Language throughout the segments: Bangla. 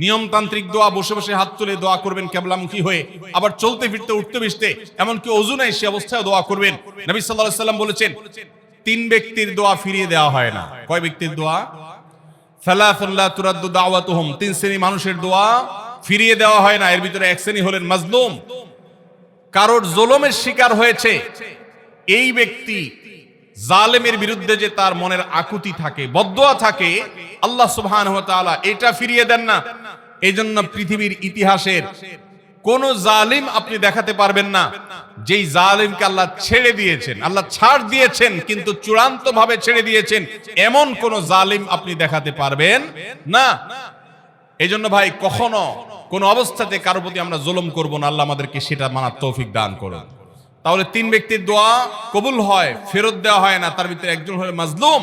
নিয়মতান্ত্রিক দোয়া, বসে বসে হাত তুলে দোয়া করবেন কেবলামুখী হয়ে। আবার চলতে ফিরতে, উঠতে বসতে, এমনকি অজু নাই, সে অবস্থায় দোয়া করবেন। নবী আলাইহি সাল্লাম বলেছেন, তিন ব্যক্তির দোয়া ফিরিয়ে দেওয়া হয় না। কয় ব্যক্তির দোয়া? তুরাদ্দু দাওয়াতুহুম। তিন শ্রেণি মানুষের দোয়া ফিরিয়ে দেওয়া হয় না। এর ভিতরে এক শ্রেণি হলেন মাজলুম। কারোর জোলমের শিকার হয়েছে, এই ব্যক্তি জালেমের বিরুদ্ধে যে তার মনের আকুতি থাকে, বদোয়া থাকে, আল্লাহ সুবহানাহু ওয়া তাআলা এটা ফিরিয়ে দেন না। এই জন্য পৃথিবীর ইতিহাসের কোন জালিম আপনি দেখাতে পারবেন না। যেই জালিমকে আল্লাহ ছেড়ে দিয়েছেন, আল্লাহ ছাড় দিয়েছেন, কিন্তু চূড়ান্ত ভাবে ছেড়ে দিয়েছেন, এমন কোন জালিম আপনি দেখাতে পারবেন না। এই জন্য ভাই, কখনো কোন অবস্থাতে কারও প্রতি আমরা জুলুম করব না, আল্লাহ আমাদেরকে সেটা মানার তৌফিক দান করুন। তাহলে তিন ব্যক্তির দোয়া কবুল হয়, ফেরত দেওয়া হয় না, তার ভিতরে একজন হলো মাজলুম।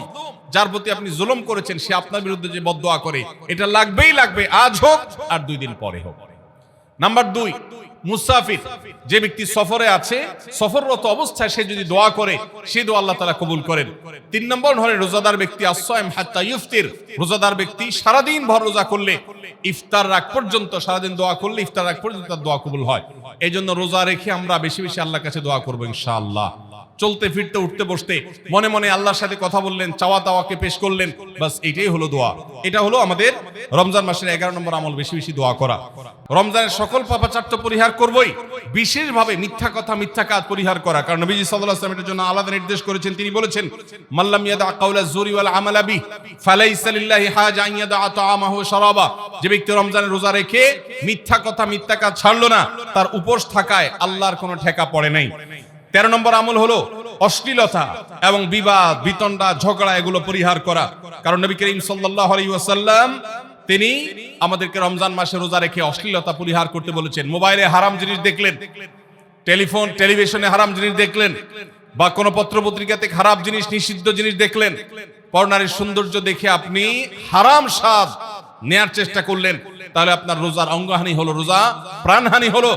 যার প্রতি আপনি জুলুম করেছেন, সে আপনার বিরুদ্ধে যে বদদোয়া করে, এটা লাগবেই লাগবে, আজ হোক আর দুই দিন পরে হোক। নাম্বার দুই, মুসাফির, যে ব্যক্তি সফরে আছে, সফররত অবস্থায় সে যদি দোয়া করে, সে দোয়া আল্লাহ তালা কবুল করেন। তিন নম্বর হলে রোজাদার ব্যক্তি আসয়ম হাত্তা ইফতির রোজাদার ব্যক্তি সারাদিন ভর রোজা করলে, ইফতার রাগ পর্যন্ত, সারাদিন দোয়া করলে ইফতার রাগ পর্যন্ত তার দোয়া কবুল হয়। এই রোজা রেখে আমরা বেশি বেশি আল্লাহর কাছে দোয়া করব ইনশাআল্লাহ। চলতে ফিরতে উঠতে বসতে মনে মনে আল্লাহর সাথে কথা বললেন, চাওয়া তাওয়াকে পেশ করলেন, বাস এটাই হলো দোয়া। এটা হলো আমাদের রমজান মাসের এগারো নম্বর আমল, বেশি বেশি দোয়া করা। রমজানের সকল পাপাচার তো পরিহার করবই, বিশেষভাবে মিথ্যা কথা, মিথ্যা কাজ পরিহার করা। কারণ নবীজি সাল্লাল্লাহু আলাইহি জন্য আলাদা নির্দেশ করেছেন। তিনি বলেছেন মাল্লাম ইয়াদা যে ব্যক্তি রমজানের রোজা রেখে মিথ্যা কথা, মিথ্যা কাজ ছাড়লো না, তার উপোস থাকায় আল্লাহর কোনো ঠেকা পড়ে নাই। তেরো নম্বর আমল হলো অশ্লীলতা এবং বিবাদ, বিতণ্ডা, ঝগড়া এগুলো পরিহার করা। কারণ নবী করিম আলাইহি তিনি আমাদেরকে রমজান মাসে রোজা রেখে অশ্লীলতা পরিহার করতে বলেছেন। মোবাইলে হারাম জিনিস দেখলেন, টেলিফোন, টেলিভিশনে হারাম জিনিস দেখলেন, বা কোনো পত্রপত্রিকাতে খারাপ জিনিস, নিষিদ্ধ জিনিস দেখলেন। পর্নারীর সৌন্দর্য দেখে আপনি হারাম স্বাদ নেয়ার চেষ্টা করলেন। তাহলে আপনার রোজার অঙ্গহানি হলো রোজা, প্রাণহানি হলো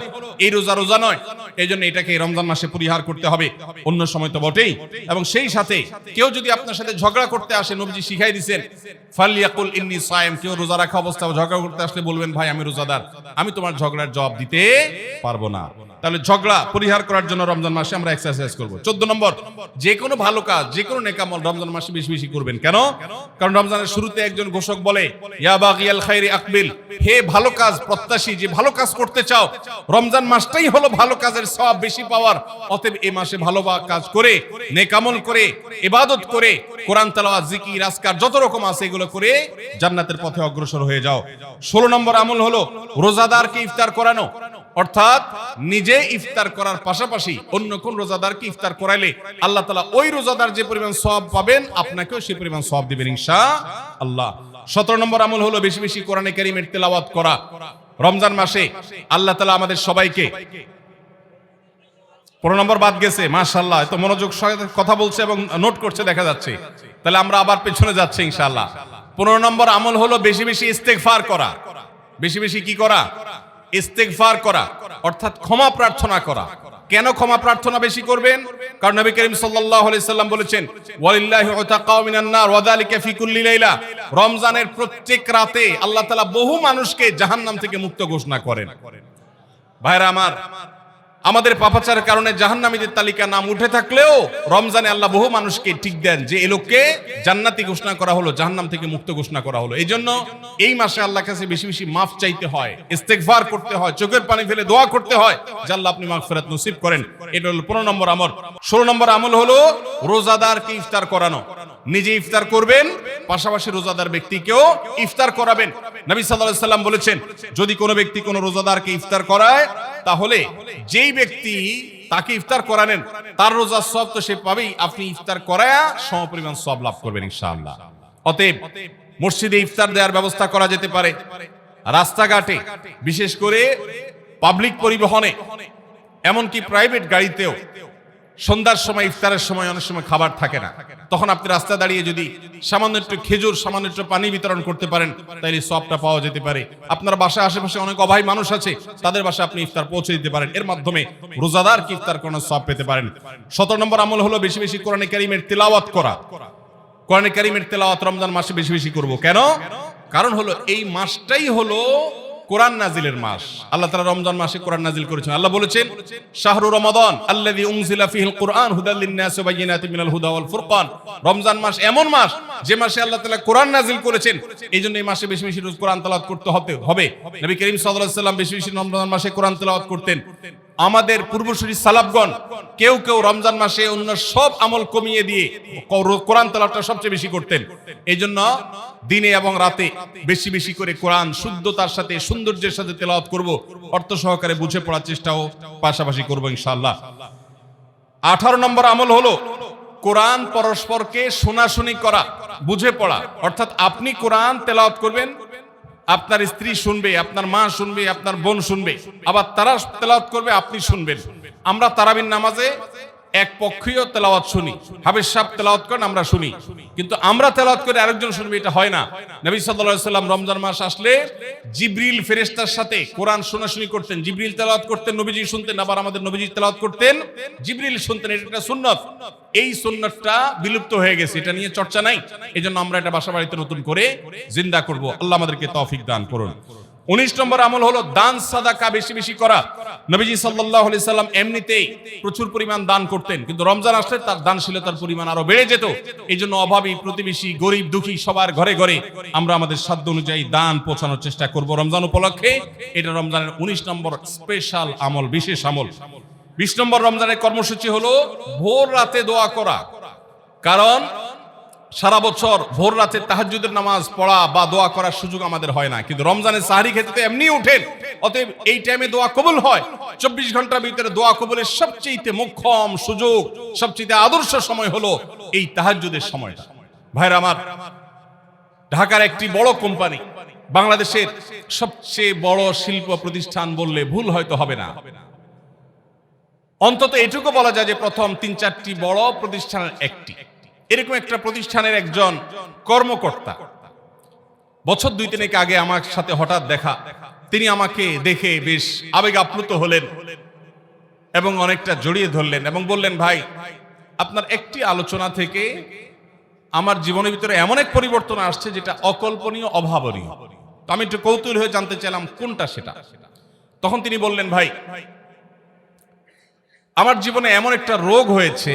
এই রোজা রোজা নয়। এই জন্য এটাকে রমজান মাসে পরিহার করতে হবে। অন্য সময় তো বটেই। এবং সেই সাথে কেউ যদি আপনার সাথে ঝগড়া করতে আসে, নবীজি শিখাই দিছেন ফালিয়াকুল ইন্নি সায়েম কেউ রোজা রাখা অবস্থা ঝগড়া করতে আসলে বলবেন, ভাই, আমি রোজাদার, আমি তোমার ঝগড়ার জবাব দিতে পারব না। তাহলে ঝগড়া পরিহার করার জন্য রমজান মাসে আমরা এক্সারসাইজ করব। চোদ্দ নম্বর যে কোনো ভালো কাজ যে কোনো নেকামল রমজান মাসে বেশি বেশি করবেন। কেন? কারণ রমজানের শুরুতে একজন ঘোষক বলে, ইয়া বাগিয়াল খাইরি আকবিল হে ভালো কাজ, প্রত্যাশী, যে ভালো কাজ করতে চাও, রমজান মাসটাই হলো ভালো কাজের সওয়াব বেশি পাওয়ার। অতএব এই মাসে ভালো কাজ করে নেকামল করে, ইবাদত করে, কোরআন, তেলাওয়াত, জিকির, আজকার যত রকম আছে এগুলো করে জান্নাতের পথে অগ্রসর হয়ে যাও। ষোলো নম্বর আমল হলো রোজাদারকে ইফতার করানো। অর্থাৎ নিজে ইফতার করার পাশাপাশি অন্য কোন রোজাদারকে ইফতার করাইলে আল্লাহ তালা ওই রোজাদার যে পরিমাণ সব পাবেন, আপনাকেও সেই পরিমাণ সব দিবেন ইনশা আল্লাহ সতেরো নম্বর আমল হলো বেশি বেশি কোরআনে কারিমের তেলাওয়াত করা। রমজান মাসে আল্লাহ তালা আমাদের সবাইকে পনেরো নম্বর বাদ গেছে মাশাল্লাহ এত মনোযোগ কথা বলছে এবং নোট করছে, দেখা যাচ্ছে। তাহলে আমরা আবার পেছনে যাচ্ছি, ইনশাআল্লাহ। পনেরো নম্বর আমল হলো বেশি বেশি ইস্তেগফার করা। বেশি বেশি কি করা? ইস্তেগফার করা, অর্থাৎ ক্ষমা প্রার্থনা করা। কেন ক্ষমা প্রার্থনা বেশি করবেন? কারণ নবী করিম সাল্লাম বলেছেন রমজানের প্রত্যেক রাতে আল্লাহ তাআলা বহু মানুষকে জাহান্নাম থেকে মুক্ত ঘোষণা করেন। ভাইরা আমার আমাদের পাপাচারের কারণে জাহান্নামীদের তালিকা নাম উঠে থাকলেও রমজানে আল্লাহ বহু মানুষকে ঠিক দেন যে এ লোককে জান্নাতি ঘোষণা করা হলো, জাহান্নাম থেকে মুক্ত ঘোষণা করা হলো। এই জন্য এই মাসে আল্লাহ কাছে বেশি বেশি মাফ চাইতে হয়, ইস্তেগফার করতে হয়, চোখের পানি ফেলে দোয়া করতে হয়, যে আল্লাহ আপনি মাগফিরাত নসিব করেন। এটা হলো পনেরো নম্বর আমল। ষোলো নম্বর আমল হলো রোজাদারকে ইফতার করানো। নিজে ইফতার করবেন, পাশাপাশি রোজাদার ব্যক্তিকেও ইফতার করাবেন। নবী আলাইহি সাল্লাম বলেছেন, যদি কোনো ব্যক্তি কোনো রোজাদারকে ইফতার করায় তাহলে যেই ব্যক্তি তাকে ইফতার করানেন তার রোজার সব তো সে পাবেই। আপনি ইফতার করায়া সমপরিমাণ সব লাভ করবেন ইনশাআল্লাহ। অতএব মসজিদে ইফতার দেওয়ার ব্যবস্থা করা যেতে পারে। রাস্তাঘাটে, বিশেষ করে পাবলিক পরিবহনে, এমনকি প্রাইভেট গাড়িতেও সন্ধ্যার সময়, ইফতারের সময় অনেক সময় খাবার থাকে না। তখন আপনি রাস্তা দাঁড়িয়ে যদি সামান্য একটু খেজুর, সামান্য একটু পানি বিতরণ করতে পারেন তাহলে সবটা পাওয়া যেতে পারে। আপনার বাসায় আশেপাশে অনেক অভাবী মানুষ আছে, তাদের বাসায় আপনি ইফতার পৌঁছে দিতে পারেন। এর মাধ্যমে রোজাদার কি ইফতার কোনো সব পেতে পারেন? সতেরো নম্বর আমল হলো বেশি বেশি কোরআনে কারিমের তেলাওয়াত করা। কোরআনে কারিমের তেলাওয়াত রমজান মাসে বেশি বেশি করব। কেন? কারণ হলো এই মাসটাই হলো কোরআন নাজিলের মাস। আল্লাহ তারা রমজান মাসে কোরআন নাজিল করেছেন। আল্লাহ বলেছেন, শাহরু রমাদান আল্লাযী উনজিলা ফিহিল কুরআন হুদাল লিন-নাস ওয়া বাইয়িনাতিন মিনাল হুদা ওয়াল ফুরকান। রমজান মাস এমন মাস, যে মাসে আল্লাহ তাআলা কোরআন নাজিল করেছেন, এইজন্য এই মাসে বেশি বেশি রোজ কোরআন তেলাওয়াত করতে হবে হবে। নবী করিম সাল্লাল্লাহু আলাইহি সাল্লাম বেশি বেশি রমজান মাসে কোরআন তেলাওয়াত করতেন। আমাদের পূর্বসূরি সালাফগণ, কেউ কেউ রমজান মাসে অন্য সব আমল কমিয়ে দিয়ে কোরআন তেলাওয়াতটা সবচেয়ে বেশি করতেন। এই জন্য দিনে এবং রাতে বেশি বেশি করে কোরআন শুদ্ধতার সাথে, সৌন্দর্যের সাথে তেলাওয়াত করব। অর্থ সহকারে বুঝে পড়ার চেষ্টাও পাশাপাশি করব ইনশাআল্লাহ। আঠারো নম্বর আমল হলো কোরআন পরস্পরকে শোনাশুনি করা, বুঝে পড়া। অর্থাৎ আপনি কোরআন তেলাওয়াত করবেন আপনার স্ত্রী শুনবে, আপনার মা শুনবে, আপনার বোন শুনবে, আবার তারা তেলাওয়াত করবে, আপনি শুনবেন। আমরা তারাবিন নামাজে এক পক্ষীয় তেলাওয়াত শুনি। হাবিজ সাহেব তেলাওয়াত করেন, আমরা শুনি। কিন্তু আমরা তেলাওয়াত করে আরেকজন শুনবে, এটা হয় না। নবী সাল্লাল্লাহু সাল্লাম রমজান মাস আসলে জিবরিল ফেরেশতার সাথে কোরআন শোনাশুনি করতেন। জিবরিল তেলাওয়াত করতেন, নবীজি শুনতেন, আবার আমাদের নবীজি তেলাওয়াত করতেন। জিবরিল শুনতেন, এটা একটা সুন্নত। এই সুন্নতটা বিলুপ্ত হয়ে গেছে, এটা নিয়ে চর্চা নাই। এজন্য আমরা এটা বাসা বাড়িতে নতুন করে জিন্দা করব। আল্লাহ আমাদেরকে তৌফিক দান করুন। উনিশ নম্বর আমল হলো দান সাদাকা বেশি বেশি করা। নবীজি সাল্লাহ আলাইহি সাল্লাম এমনিতেই প্রচুর পরিমাণ দান করতেন, কিন্তু রমজান আসলে তার দানশীলতার পরিমাণ আরও বেড়ে যেত। এই জন্য অভাবী, প্রতিবেশী, গরিব, দুঃখী সবার ঘরে ঘরে আমরা আমাদের সাধ্য অনুযায়ী দান পৌঁছানোর চেষ্টা করব রমজান উপলক্ষে। এটা রমজানের উনিশ নম্বর স্পেশাল আমল, বিশেষ আমল। বিশ নম্বর রমজানের কর্মসূচি হলো ভোর রাতে দোয়া করা। কারণ সারা বছর ভোর রাতে তাহাজ্জুদের নামাজ পড়া বা দোয়া করার সুযোগ আমাদের হয় না। কিন্তু রমজানের সাহারি খেতে এমনি উঠেন অতএব এই টাইমে দোয়া কবুল হয়। চব্বিশ ঘণ্টার ভিতরে দোয়া কবুলের সবচেয়ে মোক্ষম সুযোগ সবচেয়ে আদর্শ সময় হলো এই তাহাজ্জুদের সময়টা। ভাইরা আমার, ঢাকার একটি বড় কোম্পানি বাংলাদেশের সবচেয়ে বড় শিল্প প্রতিষ্ঠান বললে ভুল হয়তো হবে না। অন্তত এটুকু বলা যায় যে প্রথম তিন চারটি বড় প্রতিষ্ঠানের একটি। এরকম একটা প্রতিষ্ঠানের একজন কর্মকর্তা। বছর দুই তিনেক আগে আমার সাথে হঠাৎ দেখা। তিনি আমাকে দেখে বেশ আবেগ আপ্লুত হলেন এবং অনেকটা জড়িয়ে ধরলেন এবং বললেন, ভাই, আপনার একটি আলোচনা থেকে আমার জীবনের ভিতরে এমন এক পরিবর্তন আসছে যেটা অকল্পনীয়, অভাবনীয়। তো আমি একটু কৌতূহল হয়ে জানতে চাইলাম, কোনটা সেটা? তখন তিনি বললেন, ভাই, আমার জীবনে এমন একটা রোগ হয়েছে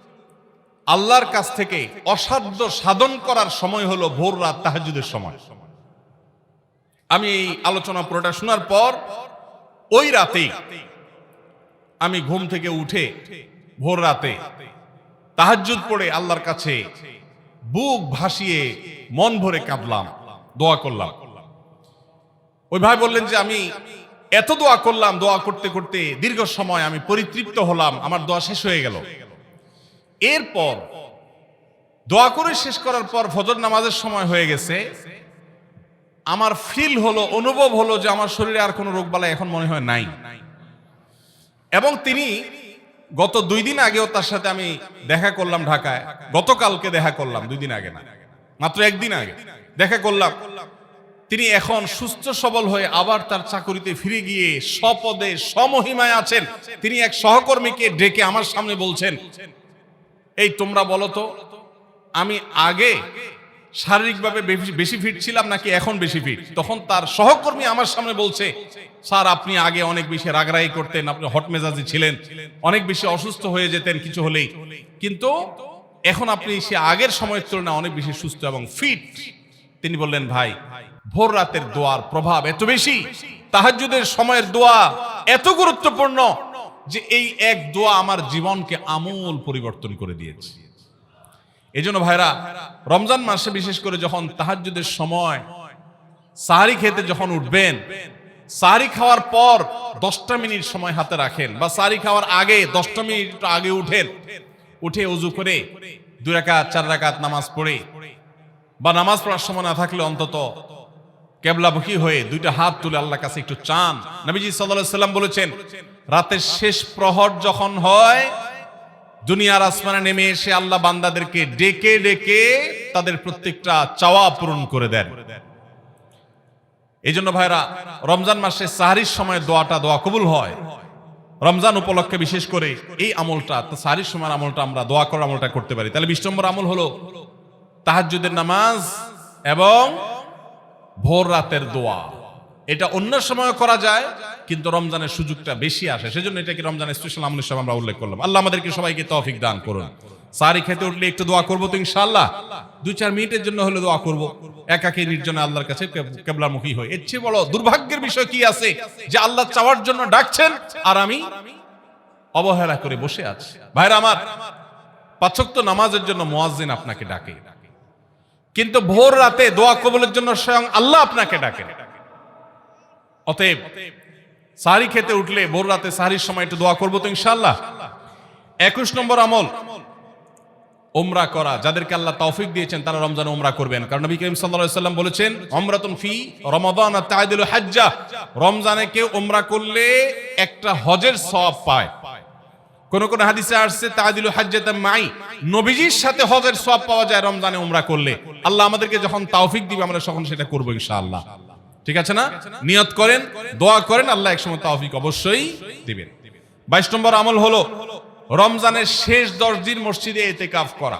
আল্লাহর কাছ থেকে অসাধ্য সাধন করার সময় হলো ভোর রাত তাহাজুদের সময়। আমি এই আলোচনা পুরোটা শোনার পর ওই রাতেই আমি ঘুম থেকে উঠে ভোর রাতে তাহাজ্জুদ পড়ে আল্লাহর কাছে বুক ভাসিয়ে মন ভরে কাঁদলাম, দোয়া করলাম। ওই ভাই বললেন যে, আমি এত দোয়া করলাম, দোয়া করতে করতে দীর্ঘ সময় আমি পরিতৃপ্ত হলাম, আমার দোয়া শেষ হয়ে গেল। এরপর, দোয়া করে শেষ করার পর ফজর নামাজের সময় হয়ে গেছে। আমার ফিল হলো, অনুভব হলো যে আমার শরীরে আর কোনো রোগবালা এখন মনে হয় নাই। এবং তিনি গত দুই দিন আগেও তার সাথে আমি দেখা করলাম ঢাকায়। গতকালকে দেখা করলাম, দুই দিন আগে না। মাত্র একদিন আগে দেখা করলাম। তিনি এখন সুস্থ, সবল হয়ে আবার তার চাকরিতে ফিরে গিয়ে স্বপদে, সমহিমায় আছেন। তিনি এক সহকর্মীকে ডেকে আমার সামনে বলছেন এই তোমরা বলো তো, আমি আগে শারীরিকভাবে বেশি- ফিট ছিলাম নাকি এখন বেশি ফিট তখন তার সহকর্মী আমার সামনে বলছে, স্যার, আপনি আগে অনেক বেশি রাগরাগি করতেন, আপনি হট মেজাজি ছিলেন, অনেক বেশি অসুস্থ হয়ে যেতেন কিছু হলেই। কিন্তু এখন আপনি সে আগের সময়ের তুলনায় অনেক বেশি সুস্থ এবং ফিট তিনি বললেন, ভাই, ভোর রাতের দোয়ার প্রভাব এত বেশি, তাহাজ্জুদের সময়ের দোয়া এত গুরুত্বপূর্ণ যে এই এক দোয়া আমার জীবনকে আমূল পরিবর্তন করে দিয়েছে। এই জন্য ভাইরা, রমজান মাসে বিশেষ করে যখন তাহাজ্জুদের সময় সাহারি খেতে যখন উঠবেন, সাহারি খাওয়ার পর দশটা মিনিট সময় হাতে রাখেন বা সাহারি খাওয়ার আগে দশটা মিনিট আগে উঠেন, উঠে উজু করে দুই রাকাত, চার রাকাত নামাজ পড়ে। বা নামাজ পড়ার সময় না থাকলে অন্তত কেবলামুখী হয়ে দুইটা হাত তুলে আল্লাহর কাছে একটু চান। নবীজি সাল্লাল্লাহু সাল্লাম বলেছেন, রাতের শেষ প্রহর যখন হয়, দুনিয়ার আসমানে নেমে এসে আল্লাহ বান্দাদেরকে ডেকে ডেকে তাদের প্রত্যেকটা চাওয়া পূরণ করে দেন। এই জন্য ভাইরা, রমজান মাসে সাহারির সময় দোয়াটা দোয়া কবুল হয়। রমজান উপলক্ষে বিশেষ করে এই আমলটা সাহারির সময় আমলটা আমরা দোয়া করার আমলটা করতে পারি। তাহলে বিশ নম্বর আমল হলো তাহাজ্জুদের নামাজ এবং ভোর রাতের দোয়া। এটা অন্য সময় করা যায়, কিন্তু রমজানের সুযোগটা বেশি আসে। সেজন্য এটাকে রমজানের স্পেশাল আমল হিসেবে আমরা উল্লেখ করলাম। আল্লাহ আমাদেরকে সবাইকে তৌফিক দান করুন। সারি খেতে উঠলে একটু দোয়া করব তো ইনশাআল্লাহ। দুই চার মিনিটের জন্য হলে দোয়া করব। একাকে নির্জনে আল্লাহর কাছে কেব- কেবলামুখী হয়ে এর চেয়ে বড় দুর্ভাগ্যের বিষয় কি আছে? যে আল্লাহ চাওয়ার জন্য ডাকছেন আর আমি অবহেলা করে বসে আছি। ভাইরা আমার পাচক নামাজের জন্য মোয়াজ্জিন আপনাকে ডাকে। কিন্তু ভোর রাতে দোয়া কবুলের জন্য স্বয়ং আল্লাহ আপনাকে ডাকেন অতএব, সাহারি খেতে উঠলে ভোর রাতে সাহারির সময় একটু দোয়া করব তো ইনশাল্লাহ একুশ নম্বর আমল ওমরা করা। যাদেরকে আল্লাহ তৌফিক দিয়েছেন, তারা রমজানে ওমরা করবেন। কারণ নবী করিম সাল্লাম বলেছেন ওমরাতুন ফি রমাদান তাআদিলু হাজ্জা। রমজানে কেউ ওমরা করলে একটা হজের সওয়াব পায়। কোন কোন হাদিসে আসছে তাআদিলু হাজ্জাতাম মাই, নবীজির সাথে হজের সব পাওয়া যায়, রমজানে উমরা করলে। আল্লাহ আমাদেরকে যখন তৌফিক দিবে, আমরা তখন সেটা করব ইনশাআল্লাহ। ঠিক আছে না? নিয়ত করেন, দোয়া করেন, আল্লাহ একসময় তৌফিক অবশ্যই দিবেন। 22 নম্বর আমল হলো রমজানের শেষ 10 দিন মসজিদে ইতিকাফ করা।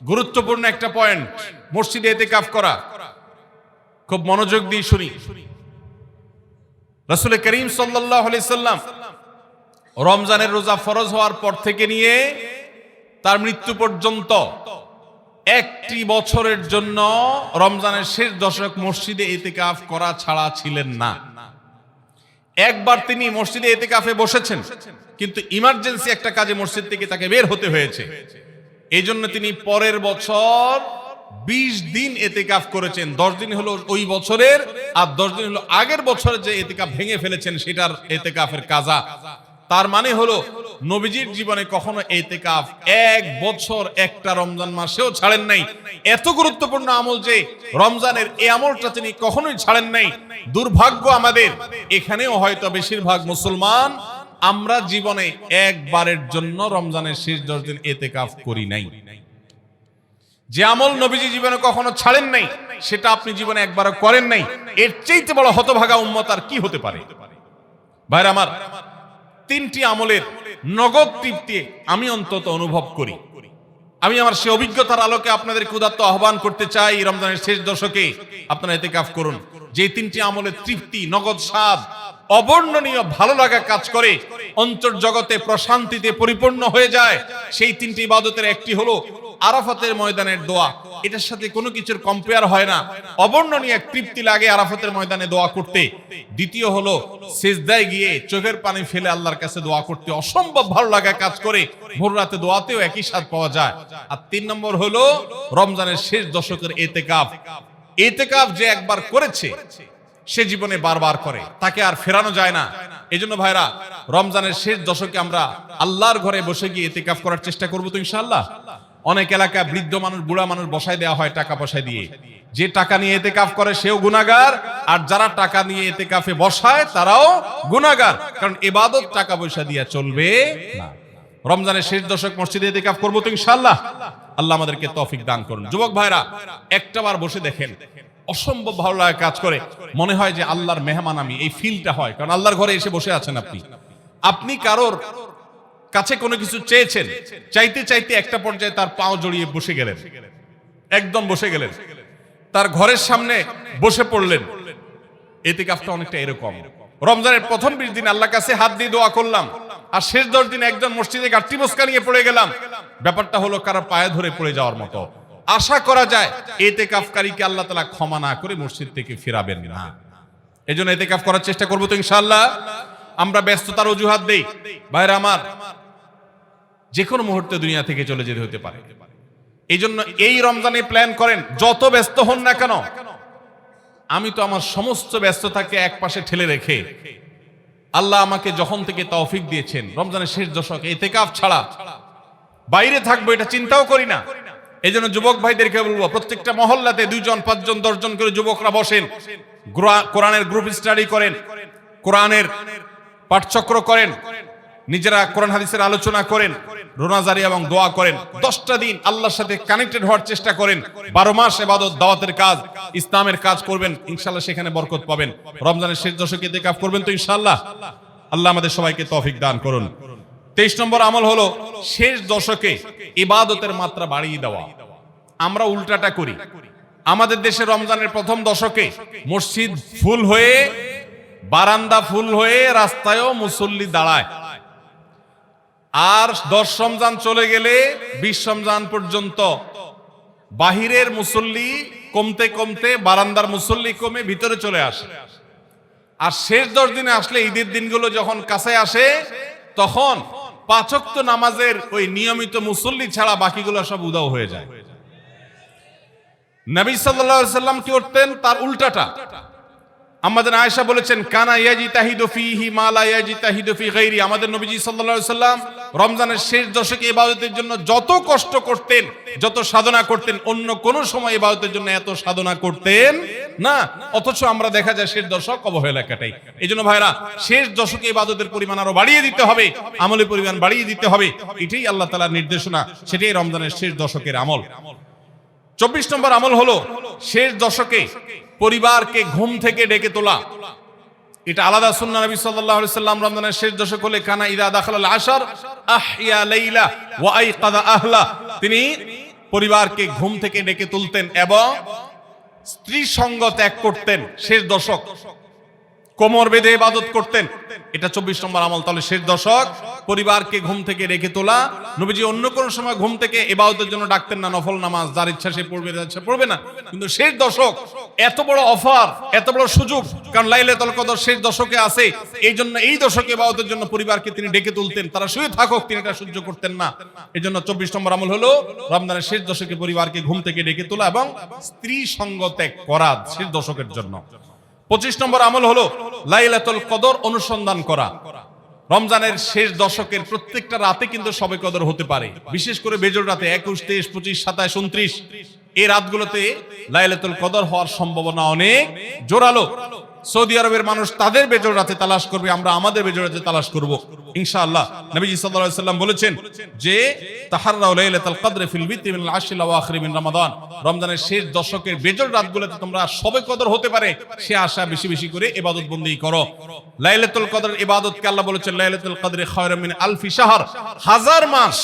গুরুত্বপূর্ণ একটা পয়েন্ট মসজিদে ইতিকাফ করা। খুব মনোযোগ দিয়ে শুনি। রাসূল করিম সাল্লাল্লাহু আলাইহি সাল্লাম রমজানের রোজা ফরজ হওয়ার পর থেকে নিয়ে তার মৃত্যু পর্যন্ত একটি বছরের জন্য রমজানের শেষ দশক মসজিদে এতেকাফ করা ছাড়া ছিলেন না। একবার তিনি মসজিদে এতেকাফে বসেছেন, কিন্তু ইমার্জেন্সি একটা কাজে মসজিদ থেকে তাকে বের হতে হয়েছে। এই জন্য তিনি পরের বছর বিশ দিন এতেকাফ করেছেন। দশ দিন হলো ওই বছরের, আর দশ দিন হলো আগের বছরের যে এতেকাফ ভেঙে ফেলেছেন, সেটার এতেকাফের কাজা। তার মানে হলো, নবীজির জীবনে কখনো এতেকাফ এক বছর একটা রমজান মাসেও ছাড়েন নাই। এত গুরুত্বপূর্ণ আমল যে রমজানের এই আমলটা তিনি কখনোই ছাড়েন নাই। দুর্ভাগ্য আমাদের, এখানেও হয়তো বেশিরভাগ মুসলমান আমরা জীবনে একবারের জন্য রমজানের শেষ দশ দিন এতেকাফ করি নাই। যে আমল নবীজি জীবনে কখনো ছাড়েন নাই, সেটা আপনি জীবনে একবারও করেন নাই। এর চাইতে বড় হতভাগা উম্মত আর কি হতে পারে? ভাইরা আমার তিনটি আমলের নগদ তৃপ্তি আমি অন্তত অনুভব করি। আমি আমার সে অভিজ্ঞতার আলোকে আপনাদের উদাত্ত আহ্বান করতে চাই রমজানের শেষ দশকে। আপনারা এতে কাফ করুন। যে তিনটি আমলের তৃপ্তি, নগদ স্বাদ, অবর্ণনীয় ভালো লাগা কাজ করে অন্তর জগতে প্রশান্তিতে পরিপূর্ণ হয়ে যায়। সেই তিনটি ইবাদতের একটি হলো আরাফাতের ময়দানের দোয়া। এটার সাথে কোনো কিছুর কম্পেয়ার হয় না। অবর্ণনীয় এক তৃপ্তি লাগে আরাফাতের ময়দানে দোয়া করতে। দ্বিতীয় হলো সেজদায় গিয়ে চোখের পানি ফেলে আল্লাহর কাছে দোয়া করতে। অসম্ভব ভালো লাগা কাজ করে, ভোর রাতে দোয়াতেও একই স্বাদ পাওয়া যায়। আর তিন নম্বর হলো রমজানের শেষ দশকের এতেকাফ। এতেকাফ যে একবার করেছে, সে জীবনে বারবার করে। তাকে আর ফেরানো যায় না। এই জন্য ভাইরা, রমজানের শেষ দশকে আমরা আল্লাহর ঘরে বসে গিয়ে এতেকাফ করার চেষ্টা করব তো ইনশাআল্লাহ। অনেক এলাকা বৃদ্ধ মানুষ, বুড়া মানুষ বসায় দেওয়া হয় টাকা পয়সা দিয়ে। যে টাকা নিয়ে এতে কাফ করে, সেও গুনাগার আর যারা টাকা নিয়ে এতে কাফে বসায়, তারাও গুনাগার কারণ এবাদত টাকা পয়সা দিয়ে চলবে রমজানের শেষ দশক মসজিদে এতে কাফ করব তো ইনশাল্লাহ আল্লাহ আমাদেরকে তৌফিক দান করুন। যুবক ভাইরা, একটা বার বসে দেখেন, অসম্ভব ভালো লাগা কাজ করে। মনে হয় যে আল্লাহর মেহমান আমি, এই ফিলটা হয়। কারণ আল্লাহর ঘরে এসে বসে আছেন আপনি। আপনি কারোর কাছে কোনো কিছু চেয়েছেন, চাইতে চাইতে একটা পর্যায়ে তার পাও জড়িয়ে বসে গেলেন। একদম বসে গেলেন। তার ঘরের সামনে বসে পড়লেন। এতে কাজটা অনেকটা এরকম। রমজানের প্রথম বিশ দিন আল্লাহ কাছে হাত দিয়ে দোয়া করলাম। আর শেষ দশ দিন একজন মসজিদে গাঠি বসকা নিয়ে পড়ে গেলাম। ব্যাপারটা হলো কারও পায়ে ধরে পড়ে যাওয়ার মতো। আশা করা যায় এতে কাফকারীকে আল্লাহ তালা ক্ষমা না করে মসজিদ থেকে ফেরাবেন না। এই জন্য এতে কাফ করার চেষ্টা করব তো ইনশাল্লাহ আমরা ব্যস্ততার অজুহাত দেই। ভাইরা আমার, যে কোনো মুহূর্তে দুনিয়া থেকে চলে যেতে হতে পারে। এই জন্য এই রমজানে প্ল্যান করেন, যত ব্যস্ত হন না কেন, আমি তো আমার সমস্ত ব্যস্ততাকে এক পাশে ঠেলে রেখে আল্লাহ আমাকে যখন থেকে তৌফিক দিয়েছেন, রমজানের শেষ দশক এতেকাফ ছাড়া বাইরে থাকব এটা চিন্তাও করি না। এই জন্য যুবক ভাইদেরকে বলব, প্রত্যেকটা মহল্লাতে দুইজন, পাঁচজন, দশজন করে যুবকরা বসেন। কোরআনের গ্রুপ স্টাডি করেন। কোরআনের পাঠচক্র করেন। নিজেরা কোরআন হাদিসের আলোচনা করেন, রোনাজারি এবং দোয়া করেন। দশটা দিন আল্লাহর সাথে কানেক্টেড হওয়ার চেষ্টা করেন। বারো মাস এবাদত, দাওয়াতের কাজ, ইসলামের কাজ করবেন ইনশাল্লাহ সেখানে বরকত পাবেন। রমজানের শেষ দশকে দেখাফ করবেন তো ইনশাল্লাহ আল্লাহ আমাদের সবাইকে তৌফিক দান করুন। তেইশ নম্বর আমল হলো শেষ দশকে ইবাদতের মাত্রা বাড়িয়ে দেওয়া। আমরা উল্টাটা করি। আমাদের দেশে রমজানের প্রথম দশকে মসজিদ ফুল হয়ে, বারান্দা ফুল হয়ে রাস্তায়ও মুসল্লি দাঁড়ায়। আর দশ রমজান চলে গেলে বিশ রমজান পর্যন্ত বাহিরের মুসল্লি কমতে কমতে বারান্দার মুসল্লি কমে ভিতরে চলে আসে। আর শেষ দশ দিনে আসলে ঈদের দিনগুলো যখন কাছে আসে, তখন পাচক্ত নামাজের ওই নিয়মিত মুসল্লি ছাড়া বাকিগুলো সব উদাও হয়ে যায়। নবী সাল্লাম কি করতেন তার উল্টাটা। আমাদের আয়েশা বলেছেন, কানা ইয়াজি তাহিদু ফিহি মা লা ইয়াজি তাহিদু ফি গায়রি আমাদের নবীজি আলাইহি সাল্লাম রমজানের শেষ দশকে ইবাদতের জন্য যত কষ্ট করতেন, যত সাধনা করতেন, অন্য কোন সময় ইবাদতের জন্য এত সাধনা করতেন না। অথচ আমরা দেখা যায় শেষ দশক অবহেলা কাটাই এই জন্য ভাইরা, শেষ দশকে ইবাদতের পরিমাণ আরও বাড়িয়ে দিতে হবে, আমলের পরিমাণ বাড়িয়ে দিতে হবে। এটাই আল্লাহ তাআলার নির্দেশনা, সেটাই রমজানের শেষ দশকের আমল। চব্বিশ নম্বর আমল হলো, শেষ দশকে পরিবারকে ঘুম থেকে ডেকে তোলা। এটা আলাদা সুন্না নবী সাল্লাল্লাহু আলাইহি সাল্লাম রমজানের শেষ দশক হলে কানা ইদা দাখালাল আশার আহইয়া লাইলা ওয়া আইকাদা আহলা। তিনি পরিবারকে ঘুম থেকে ডেকে তুলতেন এবং স্ত্রী সঙ্গ ত্যাগ করতেন শেষ দশক। কোমর বেঁধে ইবাদত করতেন। এটা চব্বিশ নম্বর আমল। তাহলে শেষ দশক। পরিবারকে ঘুম থেকে রেখে তোলা। নবীজি অন্য কোন সময় ঘুম থেকে ইবাদতের জন্য ডাকতেন না, নফল নামাজ। যার ইচ্ছা সে পড়বে ইচ্ছা পড়বে না। কিন্তু শেষ দশক, এত বড় অফার, এত বড় সুযোগ। কারণ লাইলাতুল কদর শেষ দশকে আছে। এই জন্য এই দশকে ইবাদতের জন্য পরিবারকে তিনি ডেকে তুলতেন। তারা শুয়ে থাকুক, তিনি এটা সহ্য করতেন না। এই জন্য চব্বিশ নম্বর আমল হলো রমজানের শেষ দশকে পরিবারকে ঘুম থেকে ডেকে তোলা এবং স্ত্রী সঙ্গ ত্যাগ করা শেষ দশকের জন্য। পঁচিশ নম্বর আমল হলো লাইলাতুল কদর অনুসন্ধান করা। রমজানের শেষ দশকের প্রত্যেকটা রাতে কিন্তু সবে কদর হতে পারে। বিশেষ করে বেজর রাতে একুশ, তেইশ, পঁচিশ, সাতাশ, উনত্রিশ। এই রাতগুলোতে লাইলাতুল কদর হওয়ার সম্ভাবনা অনেক জোরালো। সৌদি আরবের মানুষ তাদের বেজর রাতে তালাশ করবে, আমরা আমাদের বেজর রাতে তালাশ করব। ইনশাআল্লাহ আলাইহি সাল্লাম বলেছেন যে, তাহাররাউ রমাদান। রমজানের শেষ দশকের বেজর রাতগুলোতে তোমরা সবে কদর হতে পারে, সে আশা বেশি বেশি করে ইবাদত বন্দেগী করো। লাইলাতুল কদর ইবাদতকে আল্লাহ বলেছেন, লাইলাতুল কদরে খায়রুম আলফি শাহর। হাজার মাস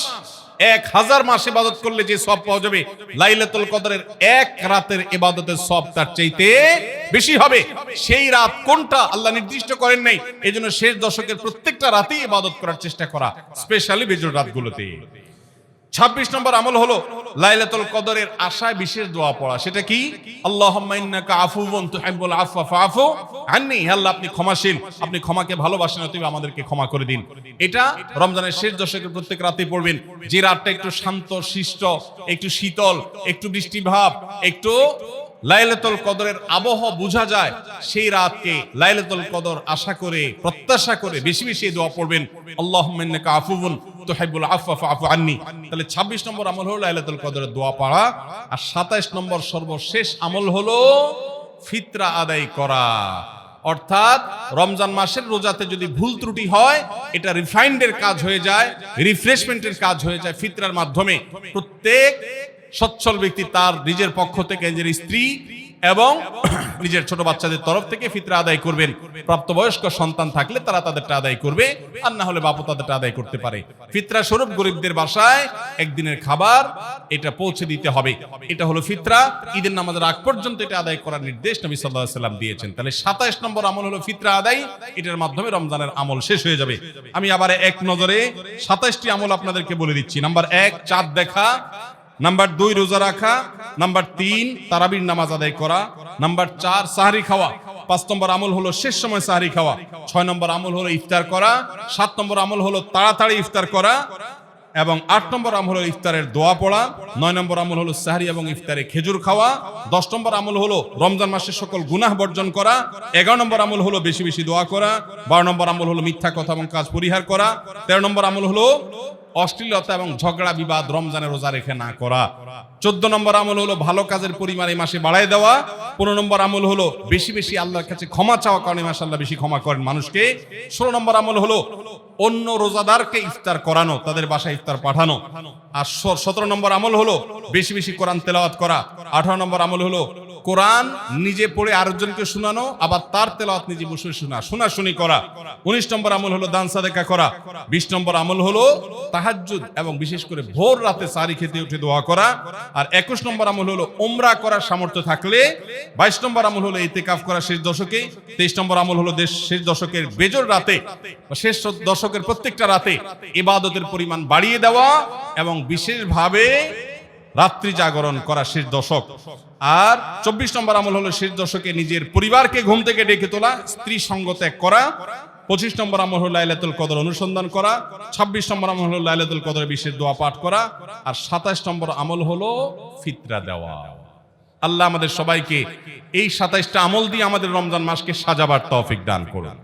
এক হাজার মাস ইবাদত করলে যে সব পাওয়া যাবে। লাইলাতুল কদরের এক রাতের ইবাদতের সব তার চাইতে বেশি হবে। সেই রাত কোনটা আল্লাহ নির্দিষ্ট করেন নাই। এজন্য জন্য শেষ দশকের প্রত্যেকটা রাতেই ইবাদত করার চেষ্টা করা স্পেশালি বেজর রাতগুলোতে। ছাব্বিশ নম্বর আমল হলো লাইলাতুল কদরের আশায় বিশেষ দোয়া পড়া। সেটা কি? আল্লাহুম্মা ইন্নাকা আফুউন তুহিব্বুল আফওয়া ফাআফু আন্নি। আল্লাহ, আপনি ক্ষমাশীল। আপনি ক্ষমাকে ভালোবাসেন, অতএব আমাদেরকে ক্ষমা করে দিন। এটা রমজানের শেষ দশকের প্রত্যেক রাতে পড়বেন। যে রাতটা একটু শান্ত, শিষ্ট, একটু শীতল, একটু বৃষ্টিভাব একটু লাইলাতুল কদরের আবহ বোঝা যায়। সেই রাতকে লাইলাতুল কদর আশা করে, প্রত্যাশা করে বেশি বেশি দোয়া পড়বেন। আল্লাহুম্মা ইন্নাকা আফুউন তুহিব্বুল আফওয়া ফাআফু আন্নি। তাহলে 26 নম্বর আমল হলো লাইলাতুল কদরের দোয়া পড়া, আর 27 নম্বর সর্বশেষ আমল হলো ফিতরা আদায় করা। অর্থাৎ রমজান মাসের রোজাতে যদি ভুল ত্রুটি হয়, এটা রিফাইন্ডের কাজ হয়ে যায়, রিফ্রেশমেন্টের কাজ হয়ে যায় ফিতরার মাধ্যমে। প্রত্যেক সচ্ছল ব্যক্তি তার নিজের পক্ষ থেকে নিজের স্ত্রী এবং নিজের ছোট বাচ্চাদের তরফ থেকে ফিতরা আদায় করবেন। প্রাপ্তবয়স্ক সন্তান থাকলে তারা তাদেরটা আদায় করবে, আর না হলে বাপু তাদেরটা আদায় করতে পারে। ফিতরা স্বরূপ গরিবদের বাসায় একদিনের খাবার, এটা পৌঁছে দিতে হবে। এটা হলো ফিতরা। ঈদের নামাজের আগ পর্যন্ত এটা আদায় করার নির্দেশ নবী সাল্লাহ সাল্লাম দিয়েছেন। তাহলে সাতাইশ নম্বর আমল হলো ফিতরা আদায়। এটার মাধ্যমে রমজানের আমল শেষ হয়ে যাবে। আমি আবার এক নজরে সাতাইশটি আমল আপনাদেরকে বলে দিচ্ছি। নাম্বার এক, চাঁদ দেখা। নাম্বার দুই, রোজা রাখা। নাম্বার তিন, তারাবির নামাজ আদায় করা। নাম্বার চার, সাহারি খাওয়া। পাঁচ নম্বর আমল হলো শেষ সময় সাহারি খাওয়া। ছয় নম্বর আমল হলো ইফতার করা। সাত নম্বর আমল হলো তাড়াতাড়ি ইফতার করা। এবং আট নম্বর আমল হলো ইফতারের দোয়া পড়া। নয় নম্বর আমল হলো সাহারি এবং ইফতারে খেজুর খাওয়া। দশ নম্বর আমল হলো রমজান মাসের সকল গুনাহ বর্জন করা। এগারো নম্বর আমল হলো বেশি বেশি দোয়া করা। বারো নম্বর আমল হলো মিথ্যা কথা এবং কাজ পরিহার করা। তেরো নম্বর আমল হলো অশ্লীলতা এবং ঝগড়া, বিবাদ রমজানে রোজা রেখে না করা। চোদ্দ নম্বর আমল হলো ভালো কাজের পরিমাণ এই মাসে বাড়ায় দেওয়া। পনেরো নম্বর আমল হলো বেশি বেশি আল্লাহর কাছে ক্ষমা চাওয়া, কারণে মাসে আল্লাহ বেশি ক্ষমা করেন মানুষকে। ষোলো নম্বর আমল হলো অন্য রোজাদারকে ইফতার করানো, তাদের বাসায় ইফতার পাঠানো। আর সতেরো নম্বর আমল হলো বেশি বেশি কোরআন তেলাওয়াত করা। আঠারো নম্বর আমল হলো কোরআন নিজে পড়ে আরেকজনকে শোনানো, আবার তার তেলাওয়াত নিজে বসে শোনা। শোনাশুনি করা। উনিশ নম্বর আমল হলো দান সাদেকা করা। বিশ নম্বর আমল হলো তাহাজ্জুদ এবং বিশেষ করে ভোর রাতে সারি খেতে উঠে দোয়া করা। আর একুশ নম্বর আমল হলো ওমরা করার সামর্থ্য থাকলে। বাইশ নম্বর আমল হলো ইতেকাফ করা শেষ দশকে তেইশ নম্বর আমল হলো দেশ শেষ দশকের বেজর রাতে শেষ দশকের প্রত্যেকটা রাতে ইবাদতের পরিমাণ বাড়িয়ে দেওয়া এবং বিশেষভাবে রাত্রি জাগরণ করা শেষ দশক। আর চব্বিশ নম্বর আমল হলো শেষ দশকে নিজের পরিবারকে ঘুম থেকে ডেকে তোলা, স্ত্রী সঙ্গ ত্যাগ করা। পঁচিশ নম্বর আমল হলো লাইলাতুল কদর অনুসন্ধান করা। ছাব্বিশ নম্বর আমল হলো লাইলাতুল কদর বিশেষ দোয়া পাঠ করা। আর সাতাশ নম্বর আমল হলো ফিতরা দেওয়া। আল্লাহ আমাদের সবাইকে এই সাতাইশটা আমল দিয়ে আমাদের রমজান মাসকে সাজাবার তৌফিক দান করুন।